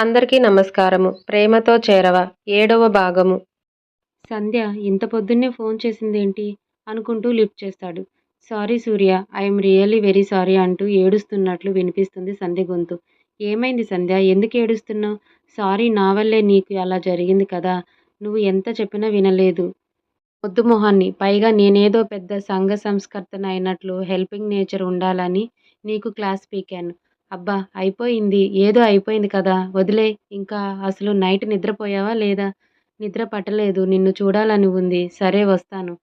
అందరికీ నమస్కారము. ప్రేమతో చేరవ. ఏడవ భాగము. సంధ్య ఇంత పొద్దున్నే ఫోన్ చేసిందేంటి? అనుకుంటూ లిఫ్ట్ చేస్తాడు. Sorry Surya I'm really very sorry అంటూ ఏడుస్తున్నట్లు వినిపిస్తుంది సంధ్య గొంతు. ఏమైంది సంధ్య? ఎందుకు ఏడుస్తున్నావు? సారీ నా వల్లే నీకు అలా జరిగింది కదా. నువ్వు ఎంత చెప్పినా వినలేదు. పొద్దు మొహాన్ని. పైగా నేనేదో పెద్ద సంఘ సంస్కర్తన అయినట్లు హెల్పింగ్ నేచర్ ఉండాలని నీకు క్లాస్ పీకాను. అబ్బా అయిపోయింది. ఏదో అయిపోయింది కదా. వదిలే. ఇంకా అసలు నైట్ నిద్రపోయావా లేదా? నిద్ర పట్టలేదు. నిన్ను చూడాలని ఉంది. సరే వస్తాను.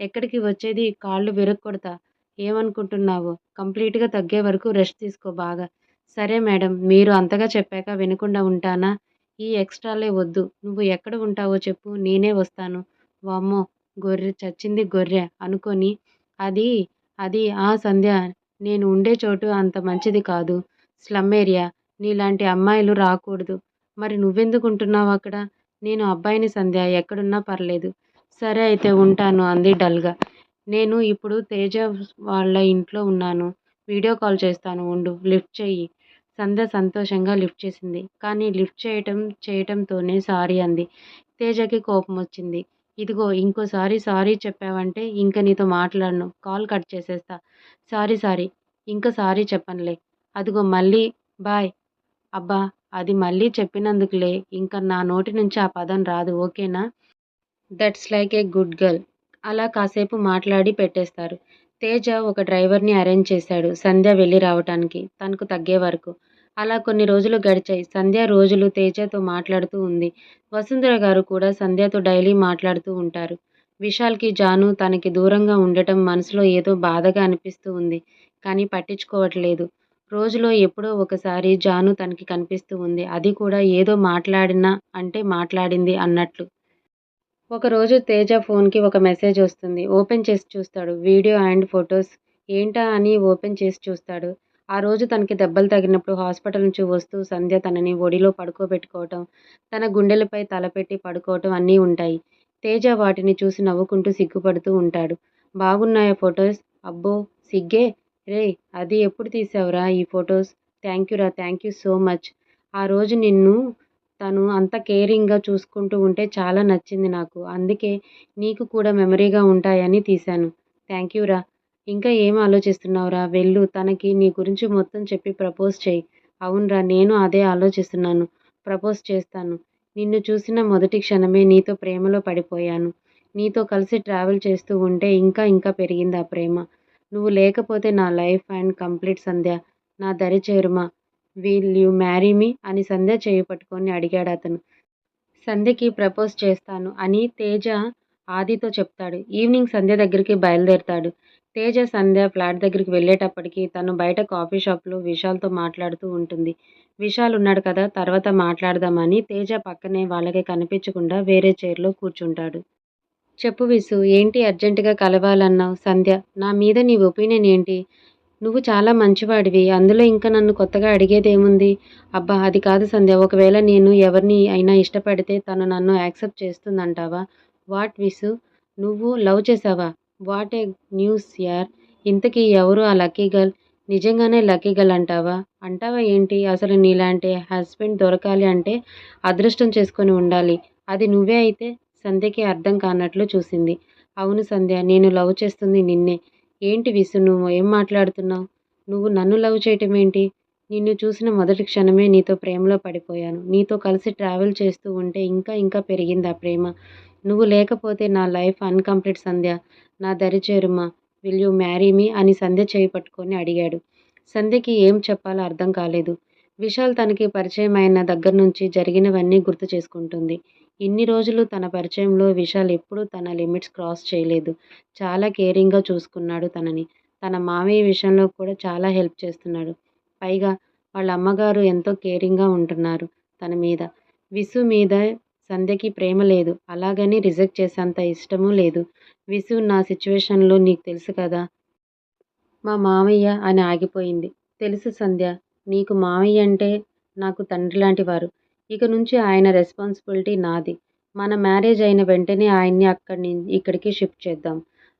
ఎక్కడికి వచ్చేది? కాళ్ళు విరగొడతా ఏమనుకుంటున్నావు? కంప్లీట్గా తగ్గే వరకు రెస్ట్ తీసుకో బాగా. సరే మేడం మీరు అంతగా చెప్పాక వినకుండా ఉంటానా? ఈ ఎక్స్ట్రాలే వద్దు. నువ్వు ఎక్కడ ఉంటావో చెప్పు. నేనే వస్తాను. వామ్మో గొర్రె చచ్చింది గొర్రె అనుకొని. అది అది ఆ సంధ్య. నేను ఉండే చోటు అంత మంచిది కాదు. స్లమ్ ఏరియా నీలాంటి అమ్మాయిలు రాకూడదు. మరి నువ్వెందుకు ఉంటున్నావు అక్కడ? నేను అబ్బాయిని సంధ్య ఎక్కడున్నా పర్లేదు. సరే అయితే ఉంటాను అంది డల్గా. నేను ఇప్పుడు తేజ వాళ్ళ ఇంట్లో ఉన్నాను. వీడియో కాల్ చేస్తాను ఉండు. లిఫ్ట్ చెయ్యి. సంధ్య సంతోషంగా లిఫ్ట్ చేసింది. కానీ లిఫ్ట్ చేయటం చేయటంతోనే సారీ అంది. తేజకి కోపం వచ్చింది. ఇదిగో ఇంకోసారి సారీ చెప్పావంటే ఇంక నీతో మాట్లాడను. కాల్ కట్ చేసేస్తా. Sorry sorry. ఇంకా సారీ చెప్పనులే. అదిగో మళ్ళీ బాయ్. అబ్బా అది మళ్ళీ చెప్పినందుకులే ఇంకా నా నోటి నుంచి ఆ పదం రాదు ఓకేనా? That's like a good girl. అలా కాసేపు మాట్లాడి పెట్టేస్తారు. తేజ ఒక డ్రైవర్ని అరేంజ్ చేశాడు సంధ్య వెళ్ళి రావటానికి తనకు తగ్గే వరకు. అలా కొన్ని రోజులు గడిచాయి. సంధ్య రోజులు తేజతో మాట్లాడుతూ ఉంది. వసుంధర గారు కూడా సంధ్యతో డైలీ మాట్లాడుతూ ఉంటారు. విశాల్కి జాను తనకి దూరంగా ఉండటం మనసులో ఏదో బాధగా అనిపిస్తూ ఉంది కానీ పట్టించుకోవట్లేదు. రోజులో ఎప్పుడో ఒకసారి జాను తనకి కనిపిస్తూ ఉంది. అది కూడా ఏదో మాట్లాడినా అంటే మాట్లాడింది అన్నట్లు. ఒకరోజు తేజ ఫోన్కి ఒక మెసేజ్ వస్తుంది. ఓపెన్ చేసి చూస్తాడు. Video and photos. ఏంటా అని ఓపెన్ చేసి చూస్తాడు. ఆ రోజు తనకి దెబ్బలు తగినప్పుడు హాస్పిటల్ నుంచి వస్తూ సంధ్య తనని ఒడిలో పడుకోబెట్టుకోవటం తన గుండెలపై తలపెట్టి పడుకోవటం అన్నీ ఉంటాయి. తేజ వాటిని చూసి నవ్వుకుంటూ సిగ్గుపడుతూ ఉంటాడు. బాగున్నాయా ఫొటోస్? అబ్బో సిగ్గే. రే అది ఎప్పుడు తీసావురా ఈ ఫొటోస్? థ్యాంక్ యూరా థ్యాంక్ యూ సో మచ్. ఆ రోజు నిన్ను తను అంత కేరింగ్గా చూసుకుంటూ ఉంటే చాలా నచ్చింది నాకు. అందుకే నీకు కూడా మెమరీగా ఉంటాయని తీశాను. థ్యాంక్ యూరా ఇంకా ఏం ఆలోచిస్తున్నావురా? వెళ్ళు తనకి నీ గురించి మొత్తం చెప్పి ప్రపోజ్ చేయి. అవునరా నేను అదే ఆలోచిస్తున్నాను. ప్రపోజ్ చేస్తాను. నిన్ను చూసిన మొదటి క్షణమే నీతో ప్రేమలో పడిపోయాను. నీతో కలిసి ట్రావెల్ చేస్తూ ఉంటే ఇంకా ఇంకా పెరిగింది ఆ ప్రేమ. నువ్వు లేకపోతే నా లైఫ్ అండ్ కంప్లీట్ సంధ్య. నా దరి చేరుమా? Will you marry me? అని సంధ్య చేయి పట్టుకొని అడిగాడు అతను. సంధ్యకి ప్రపోజ్ చేస్తాను అని తేజ ఆదితో చెప్తాడు. ఈవినింగ్ సంధ్య దగ్గరికి బయలుదేరుతాడు. తేజ సంధ్య ఫ్లాట్ దగ్గరికి వెళ్ళేటప్పటికి తను బయట కాఫీ షాప్లో విశాల్తో మాట్లాడుతూ ఉంటుంది. విశాల్ ఉన్నాడు కదా తర్వాత మాట్లాడదామని తేజ పక్కనే వాళ్ళకి కనిపించకుండా వేరే చైర్లో కూర్చుంటాడు. చెప్పు విసు ఏంటి అర్జెంటుగా కలవాలన్నావు? సంధ్య నా మీద నీ ఒపీనియన్ ఏంటి? నువ్వు చాలా మంచివాడివి అందులో ఇంకా నన్ను కొత్తగా అడిగేదేముంది? అబ్బా అది కాదు సంధ్య ఒకవేళ నేను ఎవరిని అయినా ఇష్టపడితే తను నన్ను యాక్సెప్ట్ చేస్తుందంటావా? వాట్ విసు నువ్వు లవ్ చేసావా? వాట్ ఏ న్యూస్ యార్ ఇంతకీ ఎవరు ఆ లక్కీ గర్ల్? నిజంగానే లక్కీ గర్ల్ అంటావా? అంటావా ఏంటి? అసలు నీలాంటి హస్బెండ్ దొరకాలి అంటే అదృష్టం చేసుకొని ఉండాలి. అది నువ్వే అయితే సంధ్యకి అర్థం కానట్లు చూసింది. అవును సంధ్య నేను లవ్ చేస్తుంది నిన్నే. ఏంటి విసు నువ్వు ఏం మాట్లాడుతున్నావు? నువ్వు నన్ను లవ్ చేయటం ఏంటి నిన్ను చూసిన మొదటి క్షణమే నీతో ప్రేమలో పడిపోయాను. నీతో కలిసి ట్రావెల్ చేస్తూ ఉంటే ఇంకా ఇంకా పెరిగింది ఆ ప్రేమ. నువ్వు లేకపోతే నా లైఫ్ అన్కంప్లీట్ సంధ్య. నా దరి చేరుమా? Will you marry me? అని సంధ్య చేయి పట్టుకొని అడిగాడు. సంధ్యకి ఏం చెప్పాలో అర్థం కాలేదు. విశాల్ తనకి పరిచయం అయిన దగ్గర నుంచి జరిగినవన్నీ గుర్తు చేసుకుంటుంది. ఇన్ని రోజులు తన పరిచయంలో విశాల్ ఎప్పుడూ తన లిమిట్స్ క్రాస్ చేయలేదు. చాలా కేరింగ్గా చూసుకున్నాడు తనని. తన మామయ్య విషయంలో కూడా చాలా హెల్ప్ చేస్తున్నాడు. పైగా వాళ్ళ అమ్మగారు ఎంతో కేరింగ్గా ఉంటున్నారు తన మీద. విసు మీద సంధ్యకి ప్రేమ లేదు. అలాగని రిజెక్ట్ చేసేంత ఇష్టమూ లేదు. విసు నా సిచ్యువేషన్లో నీకు తెలుసు కదా. మా మామయ్య అని ఆగిపోయింది. తెలుసు సంధ్య నీకు మామయ్య అంటే నాకు తండ్రి లాంటి వారు. ఇక నుంచి ఆయన రెస్పాన్సిబిలిటీ నాది. మన మ్యారేజ్ అయిన వెంటనే ఆయన్ని అక్కడి నుంచి ఇక్కడికి షిఫ్ట్ చేద్దాం.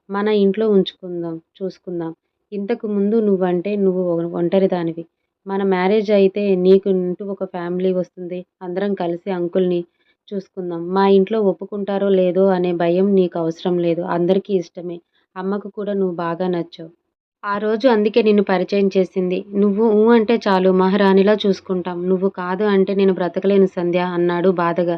మన ఇంట్లో ఉంచుకుందాం చూసుకుందాం. ఇంతకు ముందు నువ్వంటే నువ్వు ఒంటరి దానివి మన మ్యారేజ్ అయితే నీకు ఇంటూ ఒక ఫ్యామిలీ వస్తుంది. అందరం కలిసి అంకుల్ని చూసుకుందాం. మా ఇంట్లో ఒప్పుకుంటారో లేదో అనే భయం నీకు అవసరం లేదు. అందరికీ ఇష్టమే. అమ్మకు కూడా నువ్వు బాగా నచ్చావు. ఆ రోజు అందుకే నిన్ను పరిచయం చేసింది. నువ్వు ఊ అంటే చాలు మహారాణిలా చూసుకుంటాం. నువ్వు కాదు అంటే నేను బ్రతకలేను సంధ్య అన్నాడు బాధగా.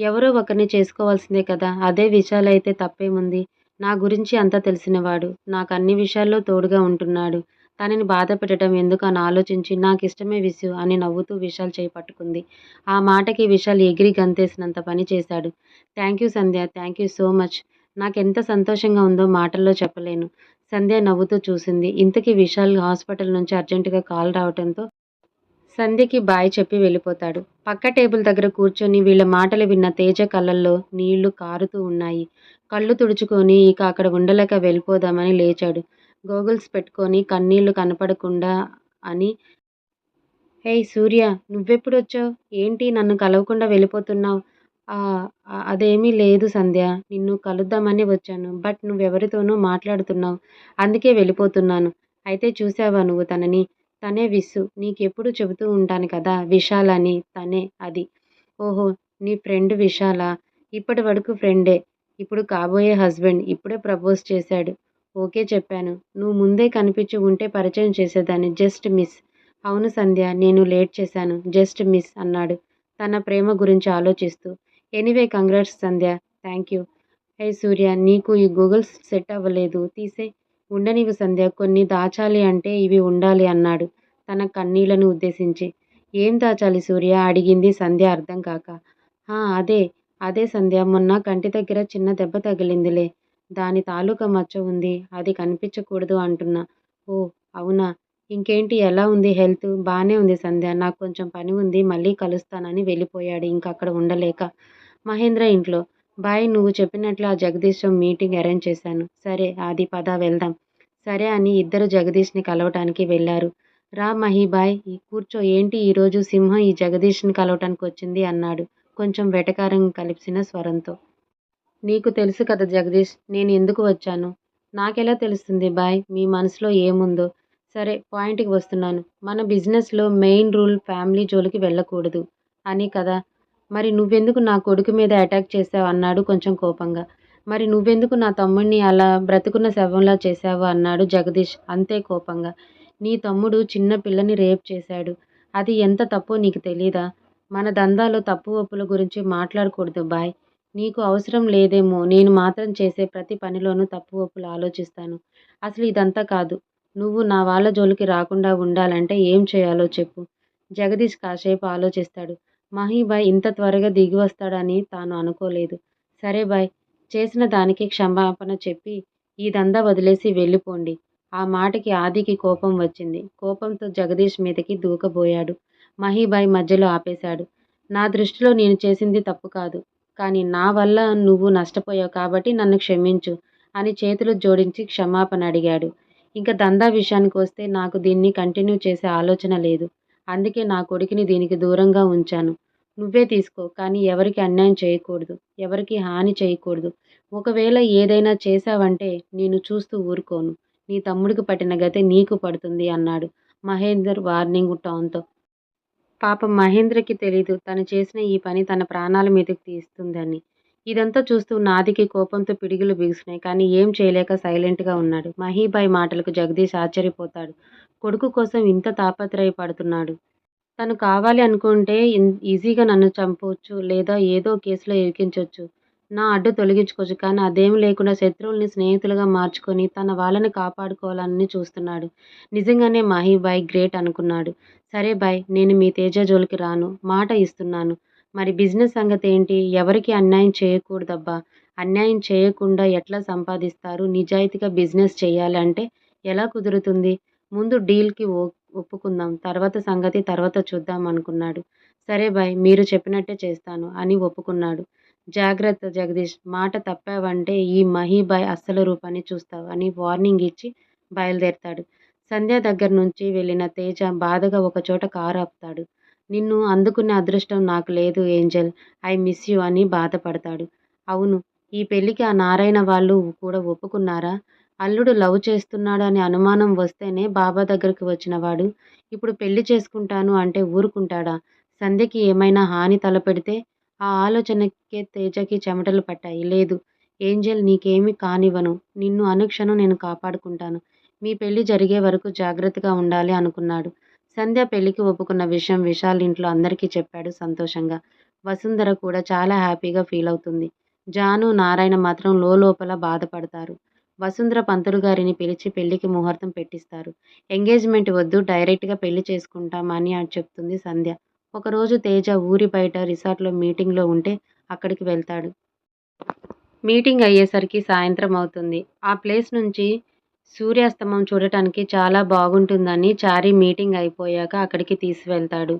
ఎవరో ఒకరిని చేసుకోవాల్సిందే కదా. అదే విషయాలైతే తప్పేముంది? నా గురించి అంతా తెలిసినవాడు. నాకు అన్ని విషయాల్లో తోడుగా ఉంటున్నాడు. తనని బాధ పెట్టడం ఎందుకు అని ఆలోచించి నాకు ఇష్టమే విసు అని నవ్వుతూ విశాల్ చేయి పట్టుకుంది ఆ మాటకి విశాల్ ఎగిరి గంతేసినంత పని చేశాడు. Thank you Sandhya. Thank you so much. నాకెంత సంతోషంగా ఉందో మాటల్లో చెప్పలేను. సంధ్య నవ్వుతూ చూసింది. ఇంతకీ విశాల్ హాస్పిటల్ నుంచి అర్జెంటుగా కాల్ రావడంతో సంధ్యకి బాయ్ చెప్పి వెళ్ళిపోతాడు. పక్క టేబుల్ దగ్గర కూర్చొని వీళ్ళ మాటలు విన్న తేజ కళ్ళల్లో నీళ్ళు కారుతూ ఉన్నాయి. కళ్ళు తుడుచుకొని ఇక అక్కడ ఉండలేక వెళ్ళిపోదామని లేచాడు. గోగుల్స్ పెట్టుకొని కన్నీళ్ళు కనపడకుండా అని హేయ్ సూర్య నువ్వెప్పుడొచ్చావు ఏంటి నన్ను కలవకుండా వెళ్ళిపోతున్నావు? అదేమీ లేదు సంధ్య. నిన్ను కలుద్దామని వచ్చాను. బట్ నువ్వెవరితోనూ మాట్లాడుతున్నావు. అందుకే వెళ్ళిపోతున్నాను. అయితే చూసావా నువ్వు తనని? తనే విస్సు. నీకెప్పుడు చెబుతూ ఉంటాను కదా విశాల్ అని తనే అది. ఓహో నీ ఫ్రెండ్ విశాల? ఇప్పటి వరకు ఫ్రెండే. ఇప్పుడు కాబోయే హస్బెండ్. ఇప్పుడే ప్రపోజ్ చేశాడు. ఓకే చెప్పాను. నువ్వు ముందే కనిపించి ఉంటే పరిచయం చేసేదాన్ని. Just miss. అవును సంధ్య నేను లేట్ చేశాను. జస్ట్ మిస్ అన్నాడు తన ప్రేమ గురించి ఆలోచిస్తూ. Anyway congrats Sandhya thank you hey Surya నీకు ఈ గూగుల్స్ సెట్ అవ్వలేదు. తీసే. ఉండనివి సంధ్య కొన్ని దాచాలి అంటే ఇవి ఉండాలి అన్నాడు. తన కన్నీళ్ళను ఉద్దేశించి. ఏం దాచాలి సూర్య అడిగింది సంధ్య అర్థం కాక. అదే. అదే సంధ్య మొన్న కంటి దగ్గర చిన్న దెబ్బ తగిలిందిలే. దాని తాలూకా మచ్చ ఉంది. అది కనిపించకూడదు అంటున్నా. ఓ అవునా? ఇంకేంటి? ఎలా ఉంది హెల్త్? బాగానే ఉంది సంధ్య నాకు కొంచెం పని ఉంది. మళ్ళీ కలుస్తానని వెళ్ళిపోయాడు. ఇంక అక్కడ ఉండలేక. మహేంద్ర ఇంట్లో. బాయ్ నువ్వు చెప్పినట్లు ఆ జగదీశ్తో మీటింగ్ అరేంజ్ చేశాను. సరే ఆది పద వెళ్దాం. సరే అని ఇద్దరు జగదీష్ని కలవటానికి వెళ్ళారు. రా మహీబాయ్ కూర్చో. ఏంటి ఈరోజు సింహం ఈ జగదీష్ని కలవటానికి వచ్చింది అన్నాడు కొంచెం వెటకారం కలిసిన స్వరంతో. నీకు తెలుసు కదా జగదీష్ నేను ఎందుకు వచ్చాను? నాకెలా తెలుస్తుంది బాయ్ మీ మనసులో ఏముందో? సరే పాయింట్కి వస్తున్నాను. మన బిజినెస్లో మెయిన్ రూల్ ఫ్యామిలీ జోలికి వెళ్ళకూడదు అని కదా మరి నువ్వెందుకు నా కొడుకు మీద అటాక్ చేసావు అన్నాడు కొంచెం కోపంగా. మరి నువ్వెందుకు నా తమ్ముడిని అలా బ్రతుకున్న శవంలా చేశావు అన్నాడు జగదీష్ అంతే కోపంగా. నీ తమ్ముడు చిన్న పిల్లని రేప్ చేశాడు. అది ఎంత తప్పో నీకు తెలీదా? మన దందాలో తప్పు ఒప్పుల గురించి మాట్లాడకూడదు బాయ్. నీకు అవసరం లేదేమో. నేను మాత్రం చేసే ప్రతి పనిలోనూ తప్పు ఒప్పులు ఆలోచిస్తాను. అసలు ఇదంతా కాదు. నువ్వు నా వాళ్ళ జోలికి రాకుండా ఉండాలంటే ఏం చేయాలో చెప్పు. జగదీష్ కాసేపు ఆలోచిస్తాడు. మహీబాయ్ ఇంత త్వరగా దిగి వస్తాడని తాను అనుకోలేదు. సరే బాయ్ చేసిన దానికి క్షమాపణ చెప్పి ఈ దందా వదిలేసి వెళ్ళిపోండి. ఆ మాటకి ఆదికి కోపం వచ్చింది. కోపంతో జగదీష్ మీదకి దూకబోయాడు. మహీబాయ్ మధ్యలో ఆపేశాడు. నా దృష్టిలో నేను చేసింది తప్పు కాదు. కానీ నా వల్ల నువ్వు నష్టపోయావు కాబట్టి నన్ను క్షమించు అని చేతులు జోడించి క్షమాపణ అడిగాడు. ఇంకా దందా విషయానికి వస్తే నాకు దీన్ని కంటిన్యూ చేసే ఆలోచన లేదు. అందుకే నా కొడుకుని దీనికి దూరంగా ఉంచాను. నువ్వే తీసుకో కానీ ఎవరికి అన్యాయం చేయకూడదు ఎవరికి హాని చేయకూడదు. ఒకవేళ ఏదైనా చేశావంటే నేను చూస్తూ ఊరుకోను. నీ తమ్ముడికి పట్టిన గతే నీకు పడుతుంది అన్నాడు మహేందర్ వార్నింగ్ టోన్తో. పాపం మహేంద్రకి తెలీదు తను చేసిన ఈ పని తన ప్రాణాల మీదకి తీస్తుందని. ఇదంతా చూస్తూ నాదికి కోపంతో పిడిగిలు బిగుసినాయి కానీ ఏం చేయలేక సైలెంట్గా ఉన్నాడు. మహీబాయ్ మాటలకు జగదీష్ ఆశ్చర్యపోతాడు. కొడుకు కోసం ఇంత తాపత్రయపడుతున్నాడు. తను కావాలి అనుకుంటే ఈజీగా నన్ను చంపవచ్చు లేదా ఏదో కేసులో ఇరికించవచ్చు నా అడ్డు తొలగించుకోవచ్చు కానీ అదేం లేకుండా శత్రువుల్ని స్నేహితులుగా మార్చుకొని తన వాళ్ళని కాపాడుకోవాలని చూస్తున్నాడు. నిజంగానే మహి బాయ్ గ్రేట్ అనుకున్నాడు. సరే బాయ్ నేను మీ తేజ జోలికి రాను. మాట ఇస్తున్నాను. మరి బిజినెస్ సంగతి ఏంటి? ఎవరికి అన్యాయం చేయకూడదబ్బా. అన్యాయం చేయకుండా ఎట్లా సంపాదిస్తారు? నిజాయితీగా బిజినెస్ చేయాలంటే ఎలా కుదురుతుంది? ముందు డీల్కి ఒప్పుకుందాం. తర్వాత సంగతి తర్వాత చూద్దాం అనుకున్నాడు. సరే బాయ్ మీరు చెప్పినట్టే చేస్తాను అని ఒప్పుకున్నాడు. జాగ్రత్త జగదీష్ మాట తప్పావంటే ఈ మహీబాయ్ అస్సలు రూపాన్ని చూస్తావు అని వార్నింగ్ ఇచ్చి బయలుదేరతాడు. సంధ్య దగ్గర నుంచి వెళ్ళిన తేజ బాధగా ఒకచోట కారు ఆపుతాడు. నిన్ను అందుకునే అదృష్టం నాకు లేదు ఏంజల్. ఐ మిస్ యూ అని బాధపడతాడు. అవును ఈ పెళ్ళికి ఆ నారాయణ వాళ్ళు కూడా ఒప్పుకున్నారా? అల్లుడు లవ్ చేస్తున్నాడు అనే అనుమానం వస్తేనే బాబా దగ్గరికి వచ్చినవాడు ఇప్పుడు పెళ్ళి చేసుకుంటాను అంటే ఊరుకుంటాడా? సంధ్యకి ఏమైనా హాని తలపెడితే ఆ ఆలోచనకే తేజకి చెమటలు పట్టాయి. లేదు ఏంజెల్ నీకేమి కానివ్వను. నిన్ను అనుక్షణం నేను కాపాడుకుంటాను. మీ పెళ్ళి జరిగే వరకు జాగ్రత్తగా ఉండాలి అనుకున్నాడు. సంధ్య పెళ్ళికి ఒప్పుకున్న విషయం విశాల్ ఇంట్లో అందరికీ చెప్పాడు సంతోషంగా. వసుంధర కూడా చాలా హ్యాపీగా ఫీల్ అవుతుంది. జాను నారాయణ మాత్రం లోపల బాధపడతారు. వసుంధర పంతులు గారిని పిలిచి పెళ్ళికి ముహూర్తం పెట్టిస్తారు. ఎంగేజ్మెంట్ వద్దు డైరెక్ట్గా పెళ్ళి చేసుకుంటామని అని చెప్తుంది సంధ్య. ఒకరోజు తేజ ఊరి బయట రిసార్ట్లో మీటింగ్లో ఉంటే అక్కడికి వెళ్తాడు. మీటింగ్ అయ్యేసరికి సాయంత్రం అవుతుంది. ఆ ప్లేస్ నుంచి సూర్యాస్తమం చూడటానికి చాలా బాగుంటుందని చారి మీటింగ్ అయిపోయాక అక్కడికి తీసుకువెళ్తాడు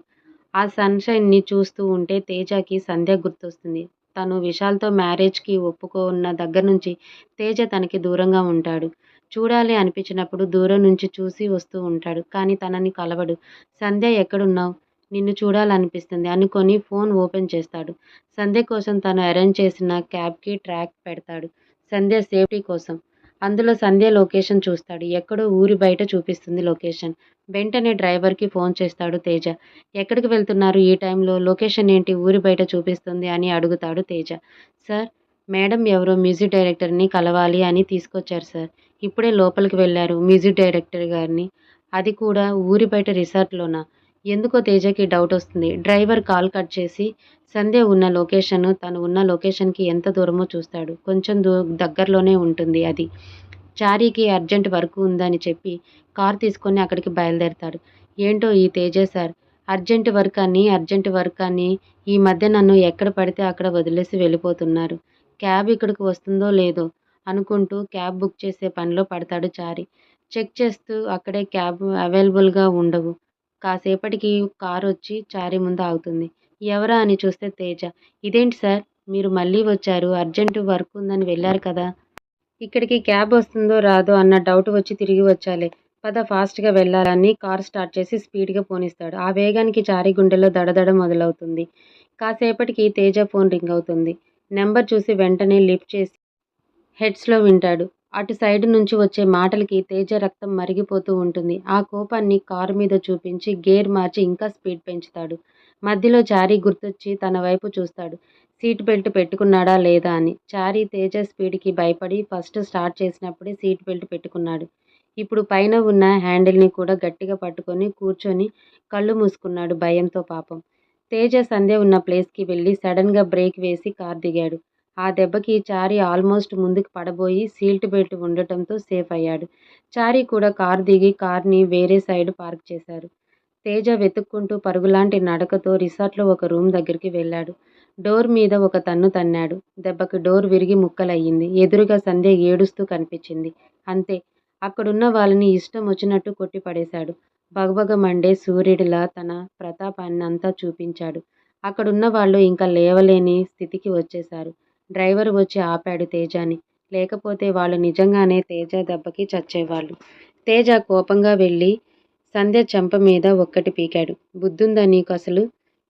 ఆ సన్షైన్ని చూస్తూ ఉంటే తేజకి సంధ్య గుర్తొస్తుంది. తను విశాల్తో మ్యారేజ్కి ఒప్పుకున్న దగ్గర నుంచి తేజ తనకి దూరంగా ఉంటాడు. చూడాలి అనిపించినప్పుడు దూరం నుంచి చూసి వస్తూ ఉంటాడు. కానీ తనని కలవడు. సంధ్య ఎక్కడున్నావు? నిన్ను చూడాలనిపిస్తుంది అనుకొని ఫోన్ ఓపెన్ చేస్తాడు. సంధ్య కోసం తను అరేంజ్ చేసిన క్యాబ్కి ట్రాక్ పెడతాడు. సంధ్య సేఫ్టీ కోసం. అందులో సంధ్య లొకేషన్ చూస్తాడు. ఎక్కడో ఊరి బయట చూపిస్తుంది లొకేషన్. వెంటనే డ్రైవర్కి ఫోన్ చేస్తాడు తేజ. ఎక్కడికి వెళ్తున్నారు ఈ టైంలో? లొకేషన్ ఏంటి? ఊరి బయట చూపిస్తుంది అని అడుగుతాడు తేజ. సార్ మేడం ఎవరో మ్యూజిక్ డైరెక్టర్ని కలవాలి అని తీసుకొచ్చారు సార్. ఇప్పుడే లోపలికి వెళ్ళారు మ్యూజిక్ డైరెక్టర్ గారిని. అది కూడా ఊరి బయట రిసార్ట్లోనా? ఎందుకో తేజకి డౌట్ వస్తుంది. డ్రైవర్ కాల్ కట్ చేసి సంధ్య ఉన్న లొకేషన్ తను ఉన్న లొకేషన్కి ఎంత దూరమో చూస్తాడు. కొంచెం దూ దగ్గరలోనే ఉంటుంది అది. చారీకి అర్జెంట్ వర్క్ ఉందని చెప్పి కార్ తీసుకొని అక్కడికి బయలుదేరతాడు. ఏంటో ఈ తేజ సార్? అర్జెంట్ వర్క్ అని అర్జెంట్ వర్క్ అని ఈ మధ్య నన్ను ఎక్కడ పడితే అక్కడ వదిలేసి వెళ్ళిపోతున్నారు. క్యాబ్ ఇక్కడికి వస్తుందో లేదో అనుకుంటూ క్యాబ్ బుక్ చేసే పనిలో పడతాడు చారి. చెక్ చేస్తూ అక్కడే క్యాబ్ అవైలబుల్గా ఉండవు. కాసేపటికి కారు వచ్చి చారి ముందు ఆగుతుంది. ఎవరా అని చూస్తే తేజ. ఇదేంటి సార్? మీరు మళ్ళీ వచ్చారు. అర్జెంటు వర్క్ ఉందని వెళ్ళారు కదా. ఇక్కడికి క్యాబ్ వస్తుందో రాదో అన్న డౌట్ వచ్చి తిరిగి వచ్చాలి. పద ఫాస్ట్గా వెళ్ళాలని కార్ స్టార్ట్ చేసి స్పీడ్గా పోనిస్తాడు. ఆ వేగానికి చారి గుండెలో దడదడ మొదలవుతుంది. కాసేపటికి తేజ ఫోన్ రింగ్ అవుతుంది. నెంబర్ చూసి వెంటనే లిఫ్ట్ చేసి హెడ్స్లో వింటాడు. అటు సైడ్ నుంచి వచ్చే మాటలకి తేజ రక్తం మరిగిపోతూ ఉంటుంది. ఆ కోపాన్ని కారు మీద చూపించి గేర్ మార్చి ఇంకా స్పీడ్ పెంచుతాడు. మధ్యలో చారీ గుర్తొచ్చి తన వైపు చూస్తాడు. సీట్ బెల్ట్ పెట్టుకున్నాడా లేదా అని. చారీ తేజ స్పీడ్కి భయపడి ఫస్ట్ స్టార్ట్ చేసినప్పుడే సీట్ బెల్ట్ పెట్టుకున్నాడు. ఇప్పుడు పైన ఉన్న హ్యాండిల్ని కూడా గట్టిగా పట్టుకొని కూర్చొని కళ్ళు మూసుకున్నాడు భయంతో పాపం. తేజ సంధ్య ఉన్న ప్లేస్కి వెళ్ళి సడన్గా బ్రేక్ వేసి కార్ దిగాడు. ఆ దెబ్బకి చారీ ఆల్మోస్ట్ ముందుకు పడబోయి సీట్ బెల్ట్ ఉండటంతో సేఫ్ అయ్యాడు. చారీ కూడా కారు దిగి కార్ని వేరే సైడ్ పార్క్ చేశారు. తేజ వెతుక్కుంటూ పరుగులాంటి నడకతో రిసార్ట్లో ఒక రూమ్ దగ్గరికి వెళ్ళాడు. డోర్ మీద ఒక తన్ను తన్నాడు. దెబ్బకి డోర్ విరిగి ముక్కలయ్యింది. ఎదురుగా సంధ్య ఏడుస్తూ కనిపించింది. అంతే. అక్కడున్న వాళ్ళని ఇష్టం వచ్చినట్టు కొట్టి పడేశాడు బగబగ మండే సూర్యుడిలా తన ప్రతాపాన్ని అంతా చూపించాడు. అక్కడున్న వాళ్ళు ఇంకా లేవలేని స్థితికి వచ్చేశారు. డ్రైవర్ వచ్చి ఆపాడు తేజాని. లేకపోతే వాళ్ళు నిజంగానే తేజ దెబ్బకి చచ్చేవాళ్ళు. తేజ కోపంగా వెళ్ళి సంధ్య చెంప మీద ఒక్కటి పీకాడు. బుద్ధుందా నీకు అసలు?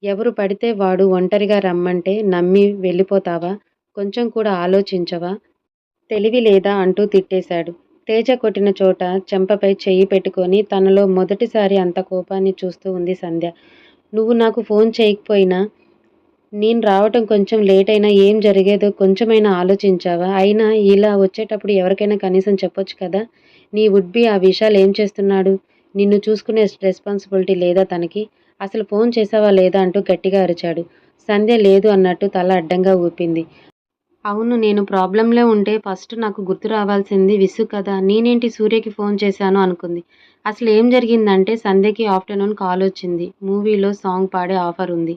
ఎవరు పడితే వాడు ఒంటరిగా రమ్మంటే నమ్మి వెళ్ళిపోతావా? కొంచెం కూడా ఆలోచించవా? తెలివి లేదా? అంటూ తిట్టేశాడు. తేజ కొట్టిన చోట చెంపపై చెయ్యి పెట్టుకొని తనలో మొదటిసారి అంత కోపాన్ని చూస్తూ ఉంది సంధ్య. నువ్వు నాకు ఫోన్ చేయకపోయినా నేను రావటం కొంచెం లేట్ అయినా ఏం జరిగేదో కొంచెమైనా ఆలోచించావా? అయినా ఇలా వచ్చేటప్పుడు ఎవరికైనా కనీసం చెప్పొచ్చు కదా? నీ వుడ్ బి ఆ విషయాలు ఏం చేస్తున్నాడు? నిన్ను చూసుకునే రెస్పాన్సిబిలిటీ లేదా తనకి? అసలు ఫోన్ చేసావా లేదా అంటూ గట్టిగా అరిచాడు. సంధ్య లేదు అన్నట్టు తల అడ్డంగా ఊపింది. అవును నేను ప్రాబ్లంలో ఉంటే ఫస్ట్ నాకు గుర్తు రావాల్సింది విసు కదా? నేనేంటి సూర్యకి ఫోన్ చేశాను అనుకుంది. అసలు ఏం జరిగిందంటే సంధ్యకి ఆఫ్టర్నూన్ కాల్ వచ్చింది. మూవీలో సాంగ్ పాడే ఆఫర్ ఉంది.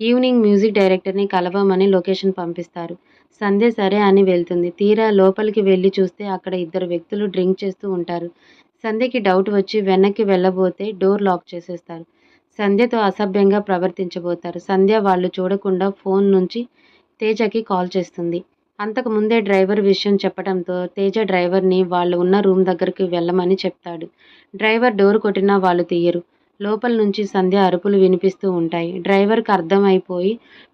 ఈవినింగ్ మ్యూజిక్ డైరెక్టర్ని కలవమని లొకేషన్ పంపిస్తారు. సంధ్య సరే అని వెళ్తుంది. తీరా లోపలికి వెళ్ళి చూస్తే అక్కడ ఇద్దరు వ్యక్తులు డ్రింక్ చేస్తూ ఉంటారు. సంధ్యకి డౌట్ వచ్చి వెనక్కి వెళ్ళబోతే డోర్ లాక్ చేసేస్తారు. సంధ్యతో అసభ్యంగా ప్రవర్తించబోతారు. సంధ్య వాళ్ళు చూడకుండా ఫోన్ నుంచి తేజకి కాల్ చేస్తుంది. అంతకు ముందే డ్రైవర్ విషయం చెప్పడంతో తేజ డ్రైవర్ని వాళ్ళు ఉన్న రూమ్ దగ్గరికి వెళ్ళమని చెప్తాడు. డ్రైవర్ డోర్ కొట్టినా వాళ్ళు తీయరు. లోపల నుంచి సంధ్య అరుపులు వినిపిస్తూ ఉంటాయి. డ్రైవర్కి అర్థమైపోయి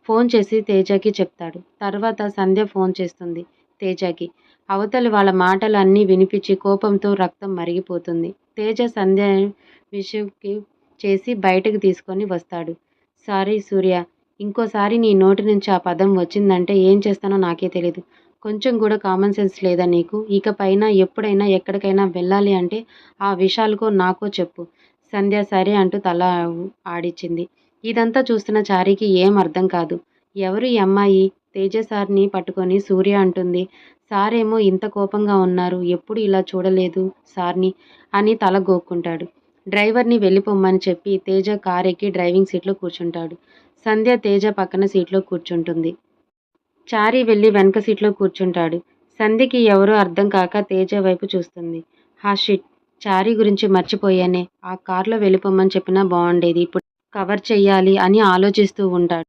ఫోన్ చేసి తేజకి చెప్తాడు. తర్వాత సంధ్య ఫోన్ చేస్తుంది తేజకి. అవతలి వాళ్ళ మాటలు అన్నీ వినిపించి కోపంతో రక్తం మరిగిపోతుంది. తేజ సంధ్య విషుకి చేసి బయటకు తీసుకొని వస్తాడు. సారీ సూర్య ఇంకోసారి నీ నోటి నుంచి ఆ పదం వచ్చిందంటే ఏం చేస్తానో నాకే తెలియదు కొంచెం కూడా కామన్ సెన్స్ లేదా నీకు? ఇకపైన ఎప్పుడైనా ఎక్కడికైనా వెళ్ళాలి అంటే ఆ విషయాలకో నాకో చెప్పు. సంధ్య సరే అంటూ తల ఆడిచ్చింది. ఇదంతా చూస్తున్న చారీకి ఏం అర్థం కాదు. ఎవరు ఈ అమ్మాయి? తేజ సార్ని పట్టుకొని సూర్య అంటుంది. సారేమో ఇంత కోపంగా ఉన్నారు. ఎప్పుడు ఇలా చూడలేదు సార్ని అని తల గోక్కుంటాడు. డ్రైవర్ని వెళ్ళిపోమ్మని చెప్పి తేజ కార్ ఎక్కి డ్రైవింగ్ సీట్లో కూర్చుంటాడు. సంధ్య తేజ పక్కన సీట్లో కూర్చుంటుంది. చారీ వెళ్ళి వెనక సీట్లో కూర్చుంటాడు. సంధ్యకి ఎవరో అర్థం కాక తేజ వైపు చూస్తుంది. హాషిట్ చారి గురించి మర్చిపోయానే. ఆ కార్లో వెళ్ళిపోమ్మని చెప్పినా బాగుండేది ఇప్పుడు కవర్ చెయ్యాలి అని ఆలోచిస్తూ ఉంటాడు.